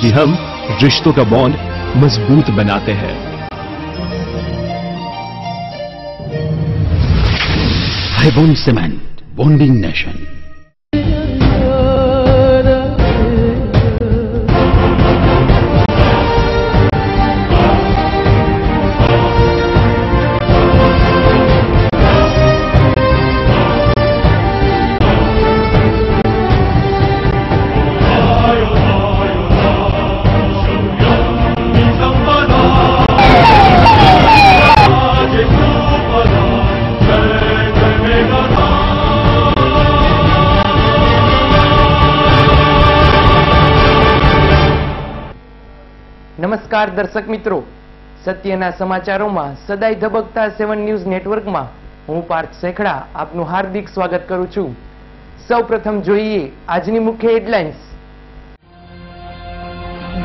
क्योंकि हम रिश्तों का बॉन्ड मज़बूत बनाते हैं। Hibond cement bonding nation. નમસ્કાર દર્શક મિત્રો. સત્યના સમાચારોમાં સદાય ધબકતા સેવન ન્યૂઝ નેટવર્કમાં હું પાર્થ શેખડા આપનું હાર્દિક સ્વાગત કરું છું. સૌપ્રથમ જોઈએ આજની મુખ્ય હેડલાઇન્સ.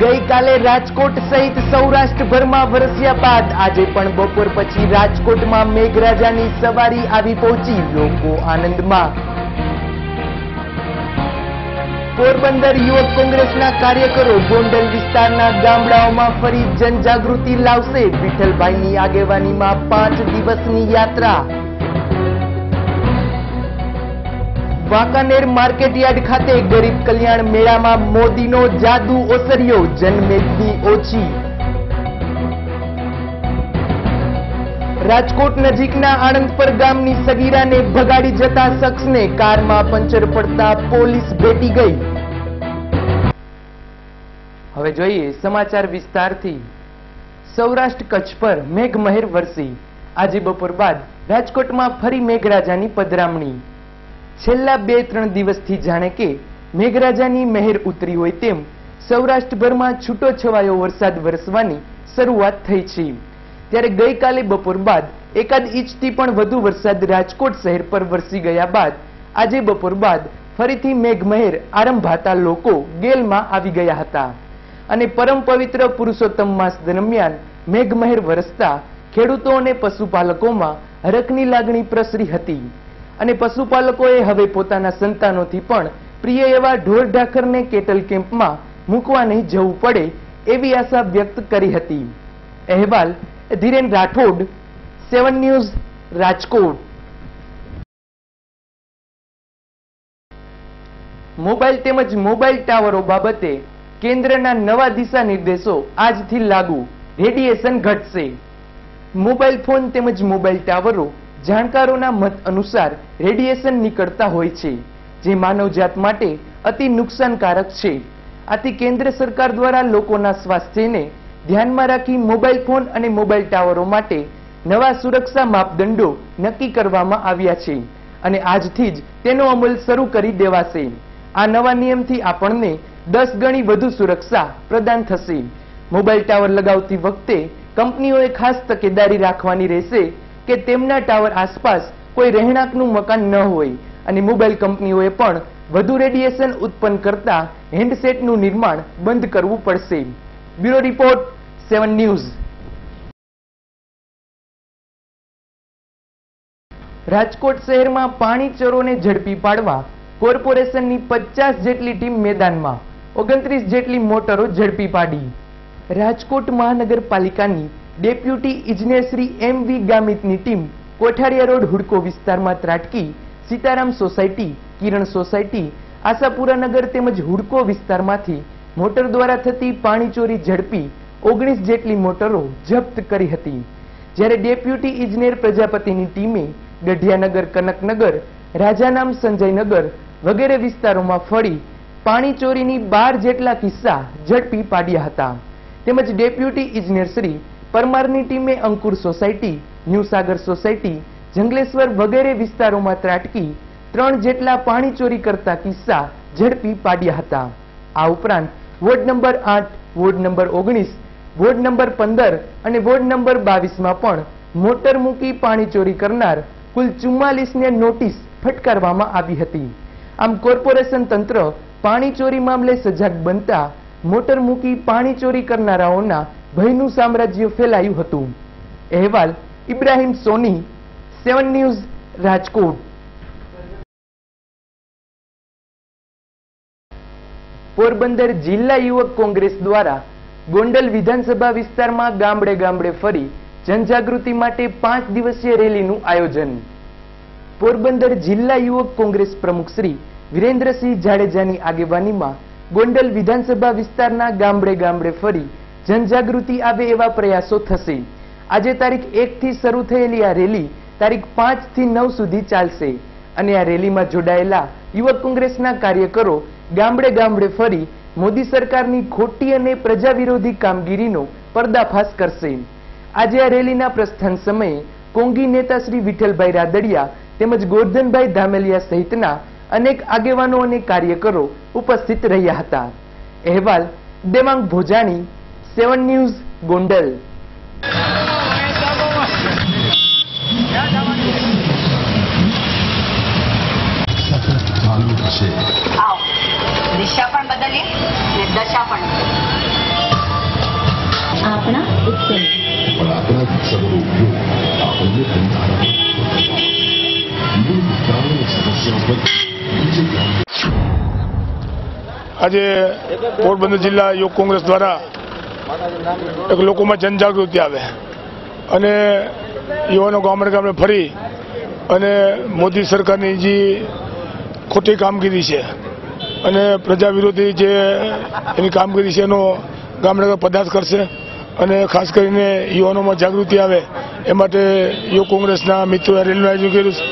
ગઈકાલે રાજકોટ સહિત સૌરાષ્ટ્રભરમાં વરસ્યા બાદ આજે પણ બપોર પછી રાજકોટમાં મેઘરાજાની સવારી આવી પહોંચી. લોકો આનંદમાં પોરબંદર યુવક કોંગ્રેસના કાર્યકરો ગોંડલ વિસ્તારના ગામડાઓમાં ફરી જનજાગૃતિ લાવશે. વિઠ્ઠલભાઈની આગેવાનીમાં પાંચ દિવસની યાત્રા. વાંકાનેર માર્કેટયાર્ડ ખાતે ગરીબ કલ્યાણ મેળામાં મોદીનો જાદુ ઓસર્યો. જનમેદની ઓછી. રાજકોટ નજીકના આણંદપર ગામની સગીરાને ભગાડી જતા શખ્સને કારમાં પંચર પડતા પોલીસ ભેટી ગઈ. હવે જોઈએ સમાચાર વિસ્તારથી. સૌરાષ્ટ્ર કચ્છ પર મેઘમહેર વરસી. આજે બપોર બાદ રાજકોટમાં ફરી મેઘરાજાની પધરામણી. છેલ્લા બે ત્રણ દિવસથી જાણે કે મેઘરાજાની મહેર ઉતરી હોય તેમ સૌરાષ્ટ્રભરમાં છૂટો છવાયો વરસાદ વરસવાની શરૂઆત થઈ છે. ત્યારે ગઈકાલે બપોર બાદ એકાદ ઇંચથી પણ વધુ વરસાદ રાજકોટ શહેર પર વરસી ગયા બાદ આજે બપોર બાદ ફરીથી મેઘમહેર આરંભાતા લોકો ગેલમાં આવી ગયા હતા. અને પરમ પવિત્ર પુરુષોત્તમ માસ દરમિયાન મેઘમહેર વરસતા ખેડૂતો અને પશુપાલકોમાં હરખની લાગણી પ્રસરી હતી. અને પશુપાલકોએ હવે પોતાના સંતાનોથી પણ પ્રિય એવા ઢોર ઢાખરને કેટલ કેમ્પમાં મૂકવા નહીં જવું પડે એવી આશા વ્યક્ત કરી હતી. અહેવાલ Dhiren Rathod, seven news, Rajkot. Mobile તેમજ મોબાઈલ ટાવરો બાબતે કેન્દ્રના નવા દિશા નિર્દેશો આજથી લાગુ. રેડિયેશન ઘટશે. મોબાઈલ ફોન તેમજ મોબાઈલ ટાવરો જાણકારોના મત અનુસાર રેડિયેશન નીકળતા હોય છે, જે માનવજાત માટે અતિ નુકસાનકારક છે. આથી કેન્દ્ર સરકાર દ્વારા લોકોના સ્વાસ્થ્યને ધ્યાનમાં રાખી મોબાઈલ ફોન અને મોબાઈલ ટાવરો માટે નવા સુરક્ષા માપદંડો નક્કી કરવામાં આવ્યા છે અને આજથી જ તેનો અમલ શરૂ કરી દેવાશે. આ નવા નિયમથી આપણને દસ ગણી વધુ સુરક્ષા પ્રદાન થશે. મોબાઈલ ટાવર લગાવતી વખતે કંપનીઓએ ખાસ તકેદારી રાખવાની રહેશે કે તેમના ટાવર આસપાસ કોઈ રહેણાંકનું મકાન ન હોય અને મોબાઈલ કંપનીઓએ પણ વધુ રેડિયેશન ઉત્પન્ન કરતા હેન્ડસેટનું નિર્માણ બંધ કરવું પડશે. Bureau report seven news. Rajkot શહેરમાં પાણીચોરોને ઝડપી પાડવા કોર્પોરેશનની પચાસ જેટલી ટીમ મેદાનમાં ઓગણત્રીસ જેટલી મોટરો ઝડપી પાડી. રાજકોટ મહાનગરપાલિકાની ડેપ્યુટી ઇજનેરશ્રી એમ વી ગામિતની ટીમ કોઠારિયા રોડ હુડકો વિસ્તારમાં ત્રાટકી, સીતારામ સોસાયટી, કિરણ સોસાયટી, આશાપુરા નગર તેમજ હુડકો વિસ્તારમાંથી મોટર દ્વારા થતી પાણી ચોરી ઝડપી ઓગણીસ જેટલી મોટરો જપ્ત કરી હતી. જ્યારે ડેપ્યુટી ઇજનેર પ્રજાપતિની ટીમે ગઢિયાનગર, કનકનગર, રાજાનામ, સંજયનગર વગેરે વિસ્તારોમાં ફળી પાણી ચોરીની બાર જેટલા કિસ્સા ઝડપી પાડ્યા હતા. તેમજ ડેપ્યુટી ઇજનેર શ્રી પરમારની ટીમે Ankur society new Sagar society, Jungleshwar વગેરે વિસ્તારોમાં ત્રાટકી ત્રણ જેટલા પાણી ચોરી કરતા કિસ્સા ઝડપી પાડ્યા હતા. આ ઉપરાંત વોર્ડ નંબર આઠ, વોર્ડ નંબર ઓગણીસ, વોર્ડ નંબર પંદર અને વોર્ડ નંબર બાવીસમાં પણ મોટર મૂકી પાણી ચોરી કરનાર કુલ ચુમ્માલીસને નોટિસ ફટકારવામાં આવી હતી. આમ કોર્પોરેશન તંત્ર પાણી ચોરી મામલે સજાગ બનતા મોટર મૂકી પાણી ચોરી કરનારાઓના ભયનું સામ્રાજ્ય ફેલાયું હતું. અહેવાલ ઇબ્રાહિમ સોની, સેવન ન્યૂઝ, રાજકોટ. પોરબંદર જિલ્લા યુવક કોંગ્રેસ દ્વારા ગોંડલ વિધાનસભા વિસ્તારમાં ગામડે ગામડે ફરી જનજાગૃતિ માટે પાંચ દિવસીય રેલીનું આયોજન. પોરબંદર જિલ્લા યુવક કોંગ્રેસ પ્રમુખ શ્રી વિરેન્દ્રસિંહ જાડેજાની આગેવાનીમાં ગોંડલ વિધાનસભા વિસ્તારના ગામડે ગામડે ફરી જનજાગૃતિ આવે એવા પ્રયાસો થશે. આજે તારીખ એક થી શરૂ થયેલી આ રેલી તારીખ પાંચથી નવ સુધી ચાલશે અને આ રેલીમાં જોડાયેલા યુવક કોંગ્રેસના કાર્યકરો ગામડે ગામડે ફરી મોદી સરકારની ખોટી અને પ્રજા વિરોધી કામગીરીનો પર્દાફાશ કરશે. આજે આ રેલીના પ્રસ્થાન સમયે કોંગી નેતા શ્રી વિઠ્ઠલભાઈ રાદડિયા તેમજ ગોરધનભાઈ ધામેલિયા સહિતના અનેક આગેવાનો અને કાર્યકરો ઉપસ્થિત રહ્યા હતા. અહેવાલ દેવાંગ ભોજાણી, સેવન ન્યૂઝ, ગોંડલ. છે દિશા પણ બદલીએ અને દશા પણ આપણા ઉત્સવ પણ ઉત્સવનો ઉપયોગ આપણને આજે પોરબંદર જિલ્લા યુવક કોંગ્રેસ દ્વારા એક લોકોમાં જનજાગૃતિ આવે. અને યુવાનો ગામડે ગામડે ફરી અને મોદી સરકારની જે ખોટી કામગીરી છે અને પ્રજા વિરોધી જે એની કામગીરી છે એનો ગામડે પદાર્થ કરશે અને ખાસ કરીને યુવાનોમાં જાગૃતિ આવે એ માટે યુવ કોંગ્રેસના મિત્રોએ રેલવે આયોજન કર્યું છે.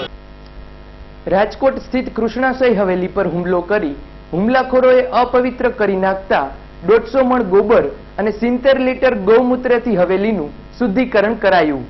રાજકોટ સ્થિત કૃષ્ણાશય હવેલી પર હુમલો કરી હુમલાખોરોએ અપવિત્ર કરી નાખતા દોઢસો મણ ગોબર અને સિત્તેર લીટર ગૌમૂત્રથી હવેલીનું શુદ્ધિકરણ કરાયું.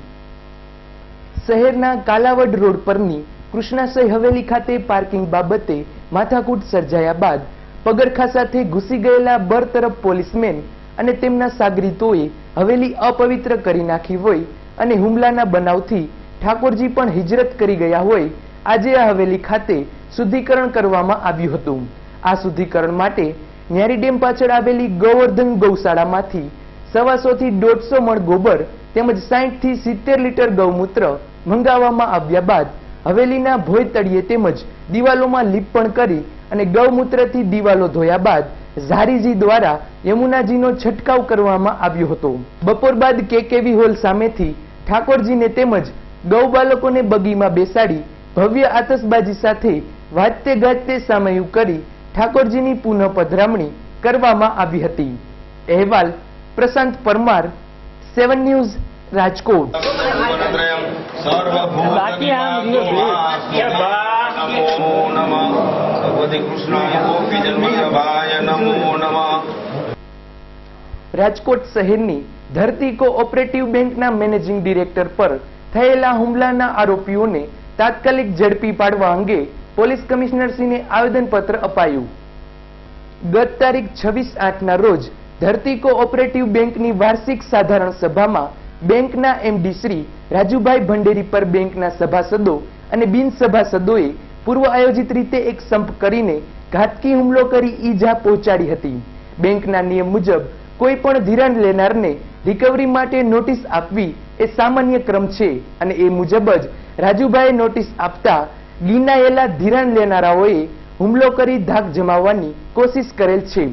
શહેરના કાલાવડ રોડ પરની કૃષ્ણાશય હવેલી ખાતે પાર્કિંગ બાબતે માથાકૂટ સર્જાયા બાદ પગરખા સાથે ઘૂસી ગયેલા બરતરફ પોલીસમેન અને તેમના સાગરીતોએ હવેલી અપવિત્ર કરી નાખી હોય અને હુમલાના બનાવથી ઠાકોરજી પણ હિજરત કરી ગયા હોય, આજે આ હવેલી ખાતે શુદ્ધિકરણ કરવામાં આવ્યું હતું. આ શુદ્ધિકરણ માટે ન્યારી ડેમ પાછળ આવેલી ગોવર્ધન ગૌશાળામાંથી સવાસોથી દોઢસો મણ ગોબર તેમજ સાઠથી સિત્તેર લીટર ગૌમૂત્ર મંગાવવામાં આવ્યા બાદ હવેલીના ભોય તળિયે તેમજ દિવાલોમાં લીપણ કરી અને ગૌમૂત્રથી દિવાલો ધોયા બાદ ઝારીજી દ્વારા યમુનાજીનો છંટકાવ કરવામાં આવ્યો હતો બપોર બાદ કેકેવી હોલ સામેથી ઠાકોરજીને તેમજ ગૌ બાળકોને બગીમાં બેસાડી ભવ્ય આતશબાજી સાથે વાજતે ગાજતે સામયું કરી ઠાકોરજીની પુનઃ પધરામણી કરવામાં આવી હતી અહેવાલ પ્રશાંત પરમાર સેવન ન્યૂઝ રાજકોટ રાજકોટ શહેરની ધરતી કોઓપરેટિવ બેંકના મેનેજિંગ ડિરેક્ટર પર થયેલા હુમલાના આરોપીઓને તાત્કાલિક ઝડપી પાડવા અંગે પોલીસ કમિશનરશ્રીને આવેદનપત્ર અપાયું. ગત તારીખ છવ્વીસ આઠના રોજ ધરતી કોઓપરેટિવ બેંકની વાર્ષિક સાધારણ સભામાં બેંકના એમડી શ્રી રાજુભાઈ ભંડેરી પર બેંકના સભાસદો અને બિનસભાસદોએ પૂર્વ આયોજિત રીતે એક સંપ કરીને ઘાતકી હુમલો કરી ઈજા પહોંચાડી હતી. બેંકના નિયમ મુજબ કોઈ પણ ધિરાણ લેનારને રિકવરી માટે નોટિસ આપવી એ સામાન્ય ક્રમ છે અને એ મુજબ જ રાજુભાઈએ નોટિસ આપતા ગીનાયેલા ધિરાણ લેનારાઓએ હુમલો કરી ધાક જમાવવાની કોશિશ કરેલ છે.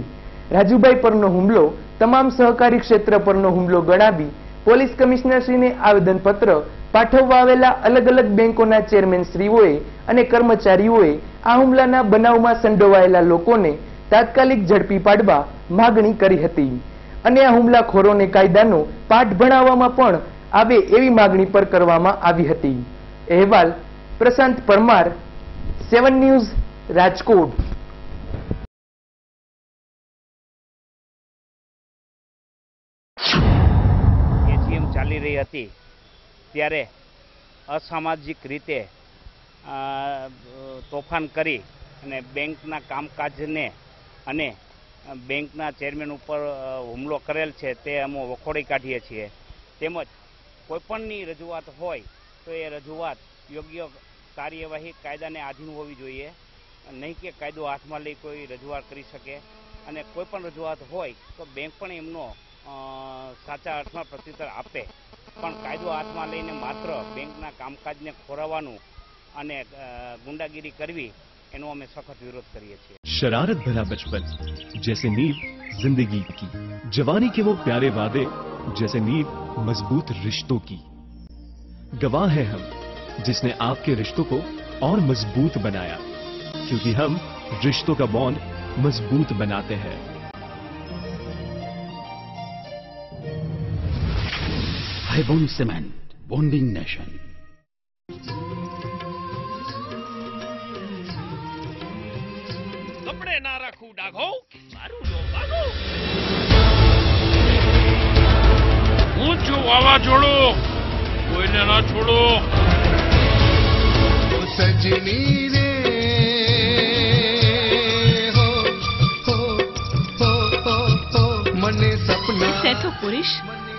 રાજુભાઈ પરનો હુમલો તમામ સહકારી ક્ષેત્ર પરનો હુમલો ગણાવી પોલીસ કમિશનરશ્રીને આવેદનપત્ર પાઠવવા આવેલા અલગ અલગ બેંકોના ચેરમેન શ્રીઓએ અને કર્મચારીઓએ આ હુમલાના બનાવમાં સંડોવાયેલા લોકોને તાત્કાલિક ઝડપી પાડવા માગણી કરી હતી. અને આ હુમલાખોરોને કાયદાનો પાઠ ભણાવવામાં પણ આવે એવી માગણી પર કરવામાં આવી હતી. અહેવાલ પ્રશાંત પરમાર, સેવન ન્યૂઝ, રાજકોટ. ચાલી રહી હતી. ત્યારે અસામાજિક રીતે તોફાન કરી અને બેંકના કામકાજને અને બેંકના ચેરમેન ઉપર હુમલો કરેલ છે તે અમે વખોડી કાઢીએ છીએ. તેમજ કોઈપણની રજૂઆત હોય તો એ રજૂઆત યોગ્ય કાર્યવાહી કાયદાને આધીન હોવી જોઈએ. નહીં કે કાયદો હાથમાં લઈ કોઈ રજૂઆત કરી શકે. અને કોઈ પણ રજૂઆત હોય તો બેંક પણ એમનો સાચા અર્થમાં પ્રત્યુત્તર આપે પણ કાયદો હાથમાં લઈને માત્ર બેંકના કામકાજને ખોરવવાનું અને અ, ગુંડાગીરી કરવી એનો અમે સખત વિરોધ કરીએ છીએ शरारत भरा बचपन जैसे नींव जिंदगी की जवानी के वो प्यारे वादे जैसे नींव मजबूत रिश्तों की गवाह है हम जिसने आपके रिश्तों को और मजबूत बनाया क्योंकि हम रिश्तों का बॉन्ड मजबूत बनाते हैं Haibon Cement, bonding nation. કપડે ના રાખું ડાઘો મારું લો ભાગો હું છું વાવાઝોડું કોઈને ના છોડો સજની રે હો હો હો હો હો મને સપના સેઠો પુરુષ તું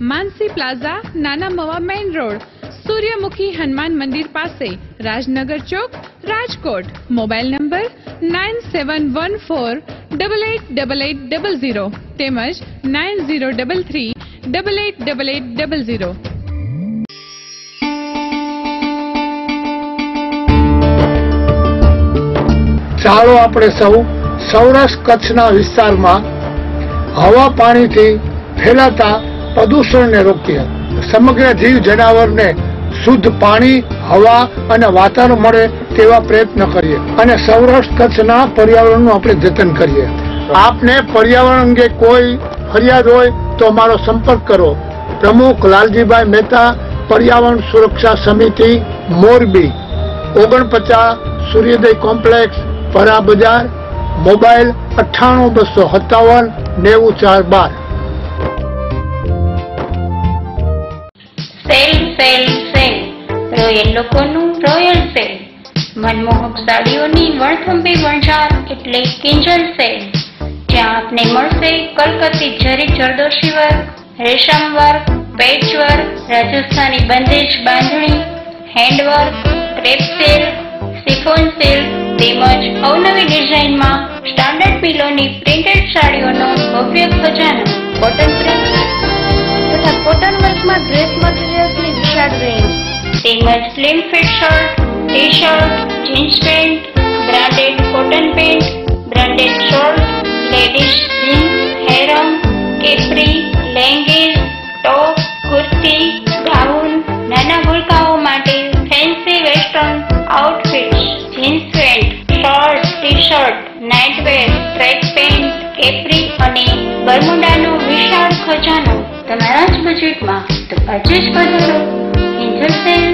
Mansi plaza, Nana Mava main road, Suryamukhi Hanuman Mandir પાસે, Rajnagar Chowk, Rajkot. Mobile number nine seven one four double eight double eight double zero તેમજ nine zero double three double eight double eight double zero. ચાલો આપણે સૌ સૌરાષ્ટ્ર કચ્છના વિસ્તારમાં હવા પાણીથી ફેલાતા પ્રદૂષણને રોકીએ સમગ્ર જીવ જનાવરને શુદ્ધ પાણી, હવા અને વાતાવરણ મળે તેવા પ્રયત્ન કરીએ અને સૌરાષ્ટ્ર કચ્છના પર્યાવરણનું આપણે જતન કરીએ. આપને પર્યાવરણ અંગે કોઈ ફરિયાદ હોય તો અમારો સંપર્ક કરો. પ્રમુખ લાલજીભાઈ મહેતા, પર્યાવરણ સુરક્ષા સમિતિ, મોરબી. ઓગણપચાસ સૂર્યોદય કોમ્પ્લેક્સ પરા બજાર મોબાઈલ અઠ્ઠાણું બસો સત્તાવન નેવું ચાર બાર. સેલ સેલ સેલ રોયલ લોકોનું રોયલ સેલ મનમોહક સાડીઓની વણથંભી વણઝાર એટલે કિંજલ સેલ જ્યાં આપને મળશે કલકત્તી zari zardozi work રેશમ work patch work Rajasthani bandhej bandhani handwork crepe sale chiffon sale તેમજ અવનવી ડિઝાઇનમાં સ્ટાન્ડર્ડ પિલોની પ્રિન્ટેડ સાડીઓનો ભવ્ય ખજાનો કોટન પ્રિન્ટ તથા કોટન વર્કમાં ડ્રેસ મટીરિયલ્સની વિશાળ રેન્જ તેમજ slim fit shirt T shirt jeans pant branded cotton pant branded shirt ladies jeans harem capri leggings top kurti gown નાના ભૂલકાઓ માટે fancy western outfits jeans pant shirt T shirt nightwear track pant capri અને બરમુડાનો વિશાળ ખજાનો. તમારા જ બજેટમાં તો આજે જ પધારો સેલ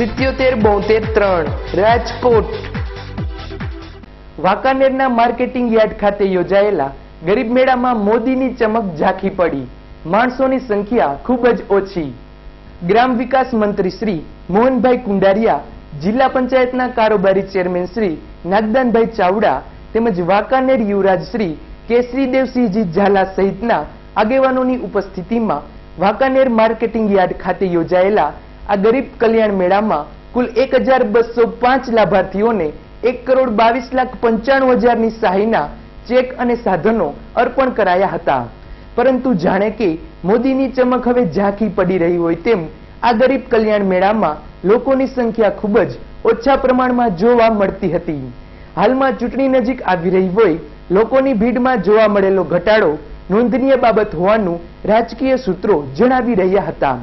સિત્યોતેર, બોતેર, ત્રણ. રાજકોટ. વાંકાનેરના માર્કેટિંગ યાર્ડ ખાતે યોજાયેલા ગરીબ મેળામાં મોદીની ચમક ઝાંખી પડી. માણસોની સંખ્યા ખૂબ જ ઓછી. ગ્રામ વિકાસ મંત્રી શ્રી મોહનભાઈ કુંડારિયા, જિલ્લા પંચાયતના કારોબારી ચેરમેન શ્રી નાગદાનભાઈ ચાવડા તેમજ વાંકાનેર યુવરાજ શ્રી કેસરીદેવસિંહજી ઝાલા સહિતના આગેવાનોની ઉપસ્થિતિમાં વાંકાનેર માર્કેટિંગ યાર્ડ ખાતે યોજાયેલા આ ગરીબ કલ્યાણ મેળામાં કુલ એક હજાર બસો પાંચ લાભાર્થીઓને એક કરોડ બાવીસ લાખ પંચાણું હજારની સહાયના ચેક અને સાધનો અર્પણ કરાયા હતા. પરંતુ જાણે કે મોદીની ચમક હવે ઝાંખી પડી રહી હોય તેમ આ ગરીબ કલ્યાણ મેળામાં લોકોની સંખ્યા ખૂબ જ ઓછા પ્રમાણમાં જોવા મળતી હતી. હાલમાં ચૂંટણી નજીક આવી રહી હોય લોકોની ભીડમાં જોવા મળેલો ઘટાડો નોંધનીય બાબત હોવાનું રાજકીય સૂત્રો જણાવી રહ્યા હતા.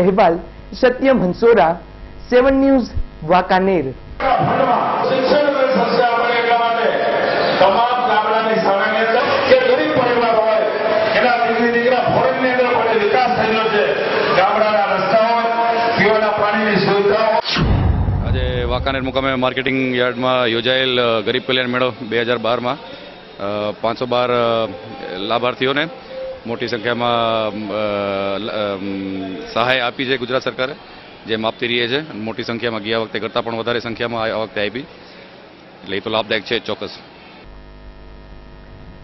અહેવાલ સત્યમ હંસોરા સેવન ન્યૂઝ, વાંકાનેર. શિક્ષણ આજે વાંકાનેર મુકામે માર્કેટિંગ યાર્ડમાં યોજાયેલ ગરીબ કલ્યાણ મેળો બે હજાર બારમાં પાંચસો બાર લાભાર્થીઓને મોટી સંખ્યામાં સહાય આપી છે ગુજરાત સરકારે જેમ આપતી રહી છે. મોટી સંખ્યામાં ગયા વખતે કરતાં પણ વધારે સંખ્યામાં આ વખતે આપી એટલે એ તો લાભદાયક છે ચોક્કસ.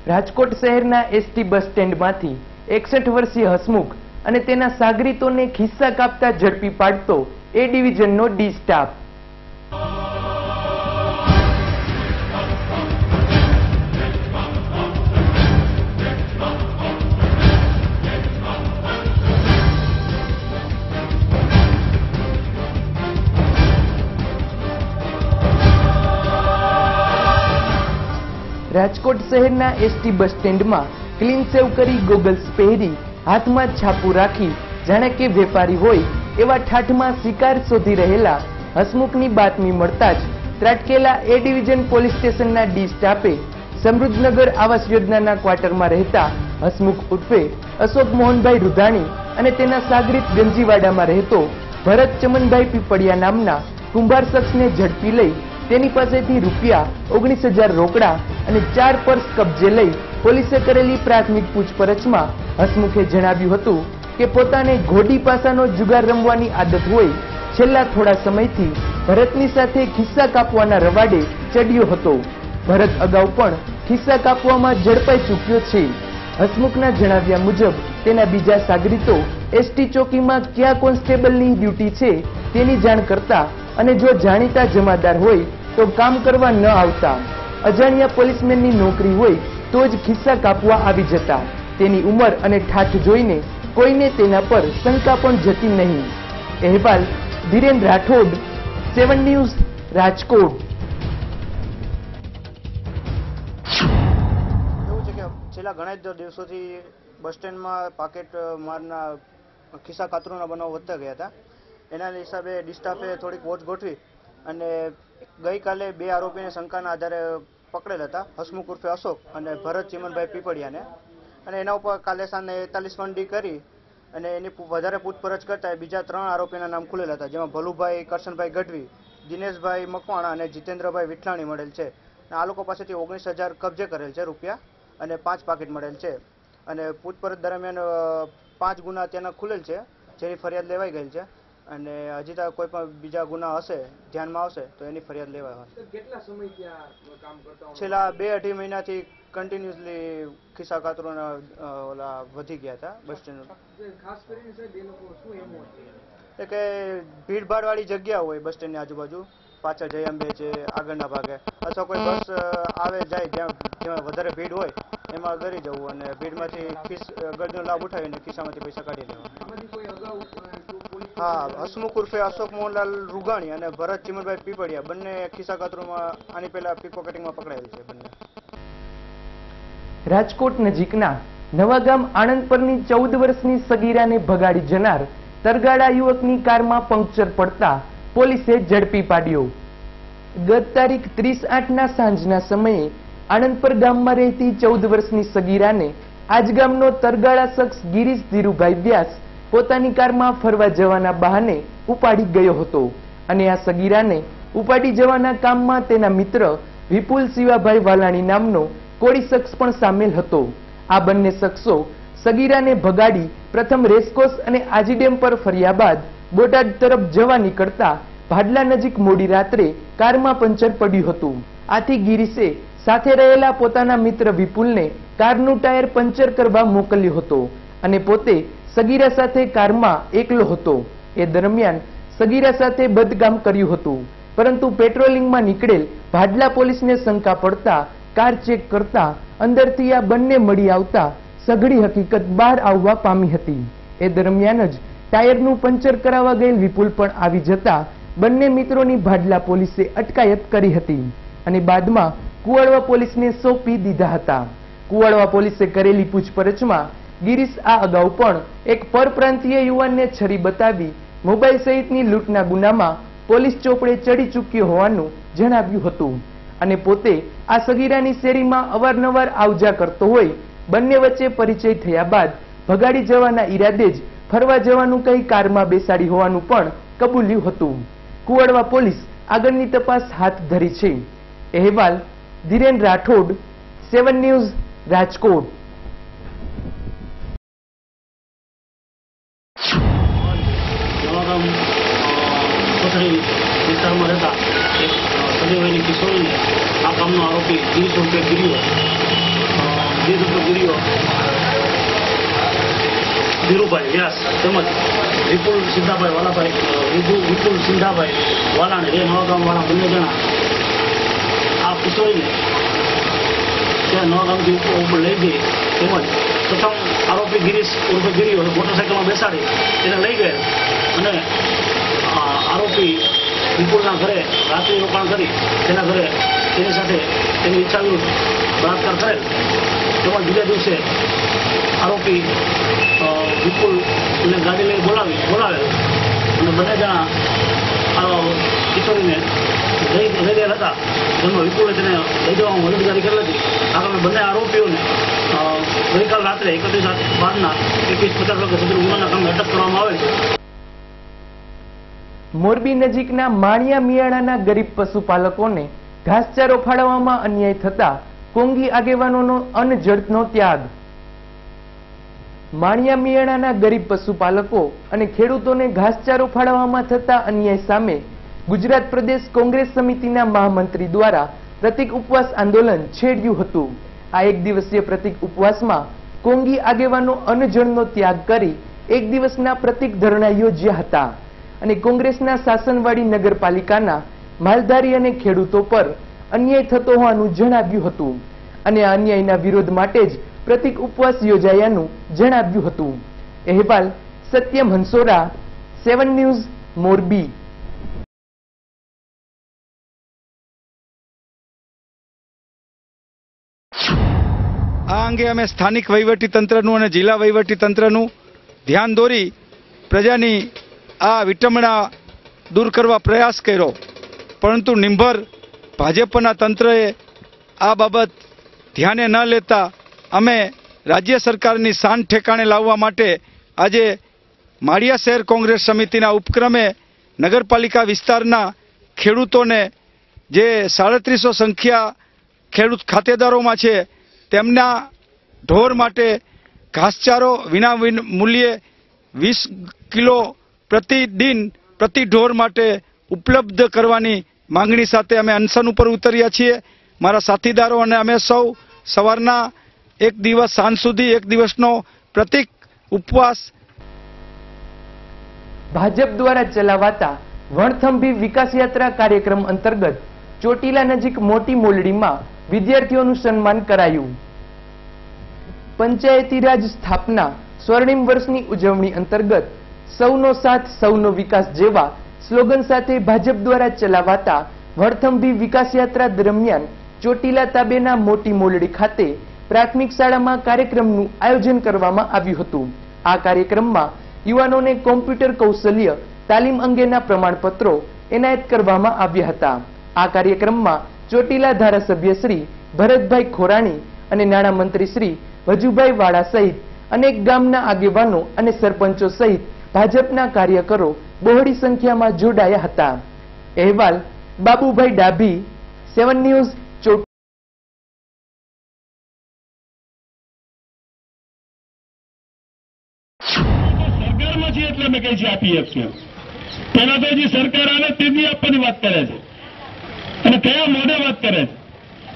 રાજકોટ શહેરના એસટી બસ સ્ટેન્ડમાંથી એકસઠ વર્ષીય હસમુખ અને તેના સાગરીતોને ખિસ્સા કાપતા ઝડપી પાડતો એ ડિવિઝનનો ડી સ્ટાફ. રાજકોટ શહેરના એસટી બસ સ્ટેન્ડમાં ક્લીન સેવ કરી ગોગલ્સ પહેરી હાથમાં છાપું રાખી જાણે કે વેપારી હોય એવા ઠાઠમાં શિકાર શોધી રહેલા હસમુખની બાતમી મળતા જ ત્રાટકેલા એ ડિવિઝન પોલીસ સ્ટેશનના ડી સ્ટાફે સમૃદ્ધનગર આવાસ યોજનાના ક્વાર્ટરમાં રહેતા હસમુખ ઉર્ફે અશોક મોહનભાઈ રૂધાણી અને તેના સાગરીત ગંજીવાડામાં રહેતો ભરત ચમનભાઈ પીપળિયા નામના કુંભાર શખ્સને ઝડપી લઈ તેની પાસેથી રૂપિયા ઓગણીસ હજાર રોકડા અને ચાર પર્સ કબજે લઈ પોલીસે કરેલી પ્રાથમિક પૂછપરછમાં હસમુખે જણાવ્યું હતું કે પોતાને ઘોડી પાસાનો જુગાર રમવાની આદત હોય, છેલ્લા થોડા સમયથી ભરતની સાથે ખિસ્સા કાપવાના રવાડે ચડ્યો હતો. ભરત અગાઉ પણ ખિસ્સા કાપવામાં ઝડપાઈ ચૂક્યો છે. હસમુખના જણાવ્યા મુજબ, તેના બીજા સાગરીતો એસટી ચોકીમાં કયા કોન્સ્ટેબલની ડ્યુટી છે તેની જાણ કરતા અને જો જાણીતા જમાદાર હોય, તો કામ કરવા ન આવતા. અજાણ્યા પોલીસમેનની નોકરી હોય તો જ ખિસ્સા કાપવા આવી જતા. તેની ઉંમર અને ઠાઠ જોઈને કોઈને તેના પર શંકા પણ જતી નહીં. અહેવાલ ધીરેન રાઠોડ, સેવન ન્યૂઝ, રાજકોટ. છેલ્લા ઘણા જ દિવસોથી બસ સ્ટેન્ડમાં પાકેટ મારના ખિસ્સા કાતરોના બનાવ વધતા ગયા હતા. એના હિસાબે ડિસ્ટાફે થોડીક વોચ ગોઠવી અને ગઈકાલે બે આરોપીને શંકાના આધારે પકડેલ હતા. હસમુખ ઉર્ફે અશોક અને ભરત ચિમનભાઈ પીપળિયાને. અને એના ઉપર કાલે સાંજે એકતાલીસ ડી કરી અને એની વધારે પૂછપરછ કરતા બીજા ત્રણ આરોપીના નામ ખુલેલા હતા, જેમાં ભલુભાઈ કરશનભાઈ ગઢવી, દિનેશભાઈ મકવાણા અને જીતેન્દ્રભાઈ વિઠલાણી મળેલ છે. અને આ લોકો પાસેથી ઓગણીસ હજાર કબજે કરેલ છે રૂપિયા અને પાંચ પાકીટ મળેલ છે. અને પૂછપરછ દરમિયાન પાંચ ગુના ત્યાંના ખુલેલ છે, જેની ફરિયાદ લેવાઈ ગયેલ છે. અને હજી તો કોઈ પણ બીજા ગુના હશે ધ્યાનમાં આવશે તો એની ફરિયાદ લેવાય કેટલા સમયથી આ કામ કરતા છેલ્લા બે અઢી મહિનાથી કન્ટિન્યુઅસલી ખિસ્સા કાતરોના ઓલા વધી ગયા હતા બસ સ્ટેન્ડ. ખાસ કરીને સાહેબ એ લોકો શું એમ એટલે કે ભીડભાડ વાળી જગ્યા હોય બસ સ્ટેન્ડની આજુબાજુ પાછળ જય અંબે છે આગળના ભાગે. અથવા કોઈ બસ આવે જાય જ્યાં જ્યાં વધારે ભીડ હોય એમાં ગરી જવું અને ભીડમાંથી ખિસ્સ ગરદીનો લાભ ઉઠાવીને ખિસ્સામાંથી પૈસા કાઢી લેવા. હા હસમુખ ઉર્ફે અશોક મોહનલાલ રૂગાણી અને ભરત ચિમનભાઈ પીપળિયા બંને ખિસ્સા કાતરોમાં આની પહેલા પીપોકેટિંગમાં પકડાયેલ છે બંને. રાજકોટ નજીકના નવાગામ આણંદ પરની ચૌદ વર્ષની સગીરાને ભગાડી જનાર તરગાડા યુવકની કારમાં પંક્ચર પડતા પોલીસે ઝડપી પાડ્યો. ગત તારીખ ત્રીસ આઠના સાંજના સમયે આણંદપર ગામમાં રહેતી ચૌદ વર્ષની સગીરાને આજ ગામનો તરગાળા શખ્સ ગિરીશ ધીરુભાઈ વ્યાસ પોતાની કારમાં ફરવા જવાના બહાને ઉપાડી ગયો હતો. અને આ સગીરાને ઉપાડી જવાના કામમાં તેના મિત્ર વિપુલ શિવાભાઈ વાલાણી નામનો કોળી શખ્સ પણ સામેલ હતો. આ બંને શખ્સો સગીરાને ભગાડી પ્રથમ રેસકોસ અને આજી ડેમ પર ફર્યા બાદ બોટાદ તરફ જવા નીકળતા ભાડલા નજીક મોડી રાત્રે કારમાં પંચર પડ્યું હતું. આથી ગિરીશે સાથે રહેલા પોતાના મિત્ર વિપુલને કારનું ટાયર પંચર કરવા મોકલ્યો હતો અને પોતે સગીરા સાથે કારમાં એકલો હતો. એ દરમિયાન સગીરા સાથે બદગામ કર્યું હતું. પરંતુ પેટ્રોલિંગમાં નીકળેલ ભાડલા પોલીસને શંકા પડતા, કાર ચેક કરતા, અંદરથી આ બંને મળી આવતા સઘળી હકીકત બહાર આવવા પામી હતી. એ દરમિયાન જ ટાયરનું પંચર કરાવવા ગયેલ વિપુલ પણ આવી જતા બંને મિત્રોની ભાડલા પોલીસે અટકાયત કરી હતી અને બાદમાં કુવાડવા પોલીસને સોંપી દીધા હતા. કુવાડવા પોલીસે કરેલી પૂછપરછમાં ગિરીશ આ અગાઉ પણ એક પરપ્રાંતીય યુવાનને છરી બતાવી મોબાઈલ સહિતની લૂંટના ગુનામાં પોલીસ ચોપડે ચડી ચૂક્યો હોવાનું જણાવ્યું હતું. અને પોતે આ સગીરાની શેરીમાં અવારનવાર આવજા કરતો હોય, બંને વચ્ચે પરિચય થયા બાદ ભગાડી જવાના ઈરાદે જ ફરવા જવાનું કહી કારમાં બેસાડી હોવાનું પણ કબૂલ્યું હતું. કુવાડવા પોલીસ આગળની તપાસ હાથ ધરી છે. અહેવાલ, ધીરેન રાઠોડ, સેવન ન્યૂઝ, રાજકોટ. કોથળી વિસ્તારમાં રહેતા એક સદીવયની કિશોરીને આ કામનો આરોપી ત્રીસ રૂપિયા ગીર્યો ત્રીસ રૂપિયા ગીર્યો ધીરુભાઈ વ્યાસ તેમજ વિપુલ સિદ્ધાભાઈ વાલાભાઈ વિપુલ વિપુલ સિંધાભાઈ વાલાણી એ નવાગામવાળા બંને જણા આ કિશોરીને ત્યાં નવાગામથી ઉપર લઈ જઈ તેમજ પ્રથમ આરોપી ગિરીશ ઉર્ફે ગિરી મોટરસાઇકલમાં બેસાડી એને લઈ ગયા અને આરોપી વિપુલના ઘરે રાત્રિ રોકાણ કરી તેના ઘરે તેની સાથે તેની ઈચ્છા વિરુદ્ધ બળાત્કાર કરેલ. તેમજ બીજા દિવસે આરોપી વિપુલને ગાડી લઈ બોલાવી, બોલાવેલ. અને બંને જણા કિશોરીને લઈ લઈ ગયેલા હતા. જેમાં વિપુલે તેને લઈ જવામાં મદદગારી કરેલ હતી. આગળ બંને આરોપીઓને ગઈકાલ રાત્રે એકત્રીસ બાદના એકવીસ પચાસ વાગે સુધી ઉમરના કામે અટક કરવામાં આવેલ. છે મોરબી નજીકના માણિયા મિયાણાના ગરીબ પશુપાલકોને ઘાસચારો ફાળવવામાં અન્યાય થતા કોંગી આગેવાનોનો અનજડનો ત્યાગ. માણિયા મિયાણાના ગરીબ પશુપાલકો અને ખેડૂતોને ઘાસચારો ફાળવવામાં થતા અન્યાય સામે ગુજરાત પ્રદેશ કોંગ્રેસ સમિતિના મહામંત્રી દ્વારા પ્રતિક ઉપવાસ આંદોલન છેડ્યું હતું. આ એક દિવસીય પ્રતિક ઉપવાસમાં કોંગી આગેવાનો અનજળનો ત્યાગ કરી એક દિવસના પ્રતિક ધરણા યોજ્યા હતા. અને કોંગ્રેસના શાસનવાડી નગરપાલિકાના માલધારી અને ખેડૂતો પર અન્યાય થતો હોવાનું જણાવ્યું હતું અને આ અન્યાયના વિરોધ માટે જ પ્રતિક ઉપવાસ યોજાયાનું જણાવ્યું હતું. અહેવાલ સત્યમ હંસોરા સેવન ન્યૂઝ, મોરબી. આ અંગે અમે સ્થાનિક વહીવટી તંત્રનું અને જિલ્લા વહીવટી તંત્રનું ધ્યાન દોરી પ્રજાની આ વિટમણા દૂર કરવા પ્રયાસ કર્યો, પરંતુ નિંભર ભાજપના તંત્રએ આ બાબત ધ્યાને ન લેતા અમે રાજ્ય સરકારની શાન ઠેકાણે લાવવા માટે આજે માળિયા શહેર કોંગ્રેસ સમિતિના ઉપક્રમે નગરપાલિકા વિસ્તારના ખેડૂતોને જે સાડત્રીસો સંખ્યા ખેડૂત ખાતેદારોમાં છે, તેમના ઢોર માટે ઘાસચારો વિના મૂલ્યે વીસ કિલો પ્રતિદિન પ્રતિ ઢોર માટે ઉપલબ્ધ કરવાની માંગણી સાથે અમે અનશન ઉપર ઉતર્યા છીએ. મારા સાથીદારો અને અમે સૌ સવારના એક દિવસ, સાંજ સુધી એક દિવસનો પ્રતિક ઉપવાસ ભાજપ દ્વારા ચલાવાતા વણથંભી વિકાસ યાત્રા કાર્યક્રમ અંતર્ગત ચોટીલા નજીક મોટી મોલડીમાં વિદ્યાર્થીઓનું સન્માન કરાયું. પંચાયતી રાજ સ્થાપના સ્વર્ણિમ વર્ષની ઉજવણી અંતર્ગત સૌનો સાથ, સૌનો વિકાસ જેવા સ્લોગન સાથે ભાજપ દ્વારા ચલાવાતા વણથંભી વિકાસ યાત્રા દરમિયાન ચોટીલા તાબેના મોટી મોલડી ખાતે પ્રાથમિક શાળામાં કાર્યક્રમનું આયોજન કરવામાં આવ્યું હતું. આ કાર્યક્રમમાં યુવાનોને કોમ્પ્યુટર કૌશલ્ય, તાલીમ અંગેના પ્રમાણપત્રો એનાયત કરવામાં આવ્યા હતા. આ કાર્યક્રમમાં ચોટીલા ધારાસભ્ય શ્રી ભરતભાઈ ખોરાણી અને નાણામંત્રી શ્રી વજુભાઈ વાળા સહિત અનેક ગામના આગેવાનો અને સરપંચો સહિત ભાજપના કાર્યકરો બહોળી સંખ્યામાં જોડાયા હતા. અહેવાલ, બાબુભાઈ ડાભી, સેવન ન્યૂઝ ચોટીલા સરકારમાં છીએ એટલે મેં કહી છે પેલા તો હજી સરકાર આવે તેની આપવાની વાત કરે છે. અને કયા મોઢે વાત કરે છે?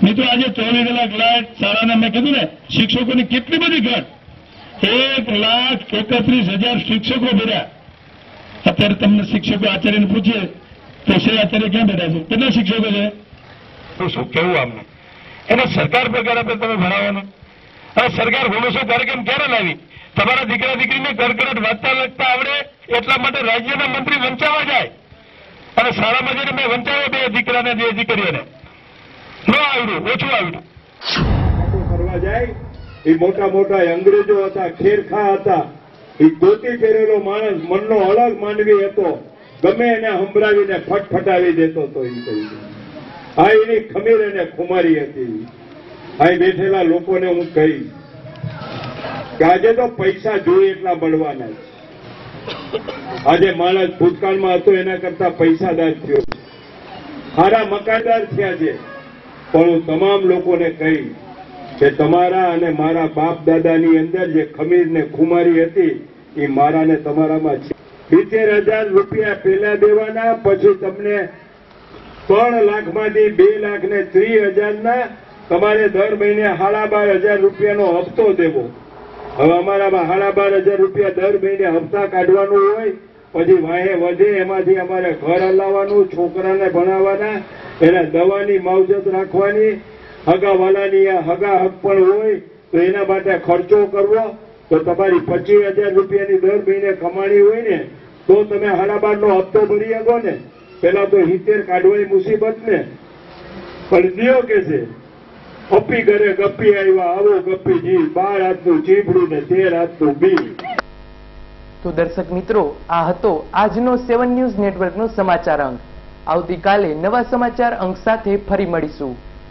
મિત્રો, આજે ચોવીસ લાખ લાખ શાળાના મેં કીધું ને, શિક્ષકોની કેટલી બધી ઘટ. એક લાખ એકત્રીસ હજાર શિક્ષકો ભર્યા. અત્યારે તમને શિક્ષકો આચાર્યને પૂછીએ તો શ્રી આચાર્ય ક્યાં બેઠા છે? કેટલા શિક્ષકો છે? તો શું કેવું આમને એને સરકાર પગાર આપે તમે ભણાવવાનો. હવે સરકાર હોમસો કાર્યક્રમ ક્યારે લાવી? તમારા દીકરા દીકરીને કરકરટ વાંચતા લખતા આવડે એટલા માટે રાજ્યના મંત્રી વંચાવા જાય. અને શાળામાં જઈને મેં વંચાવ્યા બે દીકરાને બે દીકરીઓને. ન આવડ્યું ઓછું આવડ્યું. ફરવા જાય એ મોટા મોટા અંગ્રેજો હતા, ખેરખા હતા. એ ગોતી ફેરેલો માણસ મનનો અલગ માનવી હતો. ગમે એને સંભળાવીને ફટફટાવી દેતો હતો એ કહી આ એની ખમીર અને ખુમારી હતી. આ બેઠેલા લોકોને હું કહીશ કે આજે તો પૈસા જોઈએ એટલા મળવાના છે. આજે માણસ ભૂતકાળમાં હતો, એના કરતા પૈસાદાર થયો. સારા મકાનદાર થયા છે. પણ હું તમામ લોકોને કહી કે તમારા અને મારા બાપ દાદાની અંદર જે ખમીર ને ખુમારી હતી, એ મારા ને તમારામાં છે. સિત્તેર હજાર રૂપિયા પહેલા દેવાના, પછી તમને ત્રણ લાખમાંથી બે લાખ ને ત્રીસ હજારના તમારે દર મહિને સાડા બાર હજાર રૂપિયાનો હપ્તો દેવો. હવે અમારામાં સાડા બાર હજાર રૂપિયા દર મહિને હપ્તા કાઢવાનું હોય, પછી વાહે વધે, એમાંથી અમારે ઘર હલાવવાનું, છોકરાને ભણાવવાના, એના દવાની માવજત રાખવાની હગાવાલાની હગા હક પણ હોય, તો એના માટે ખર્ચો કરવો. તો તમારી પચીસ હજાર રૂપિયાની દર મહિને કમાણી હોય ને, તો તમે સાડા હપ્તો ભરી શકો ને. પેલા તો હિતેર કાઢવાની મુસીબત ને. પણ દિયો કે છે, અપી ઘરે ગપ્પી આવ્યા, આવો ગપ્પી જી, બાર હાથનું ચીપડું ને તેર હાથનું બી. તો દર્શક મિત્રો, આ હતો આજનો સેવન ન્યૂઝ નેટવર્કનો સમાચાર અંક. આવતીકાલે નવા સમાચાર અંક સાથે ફરી મળીશું.